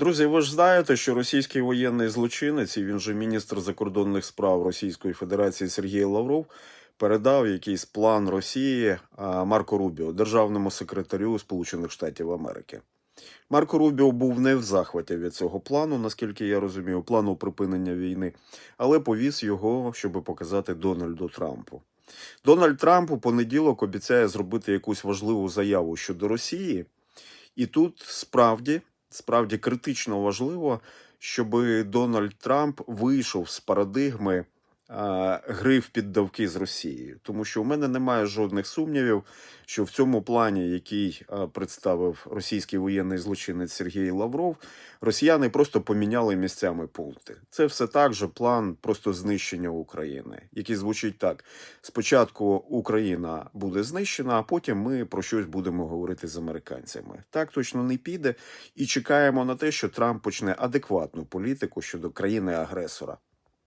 Друзі, ви ж знаєте, що російський воєнний злочинець, і він же міністр закордонних справ Російської Федерації Сергій Лавров, передав якийсь план Росії Марко Рубіо, державному секретарю Сполучених Штатів Америки. Марко Рубіо був не в захваті від цього плану, наскільки я розумію, плану припинення війни, але повіз його, щоб показати Дональду Трампу. Дональд Трамп у понеділок обіцяє зробити якусь важливу заяву щодо Росії, і тут справді, справді критично важливо, щоб Дональд Трамп вийшов з парадигми гри в піддавки з Росією, тому що у мене немає жодних сумнівів, що в цьому плані, який представив російський воєнний злочинець Сергій Лавров, росіяни просто поміняли місцями пункти. Це все так же план просто знищення України, який звучить так: спочатку Україна буде знищена, а потім ми про щось будемо говорити з американцями. Так точно не піде, і чекаємо на те, що Трамп почне адекватну політику щодо країни-агресора.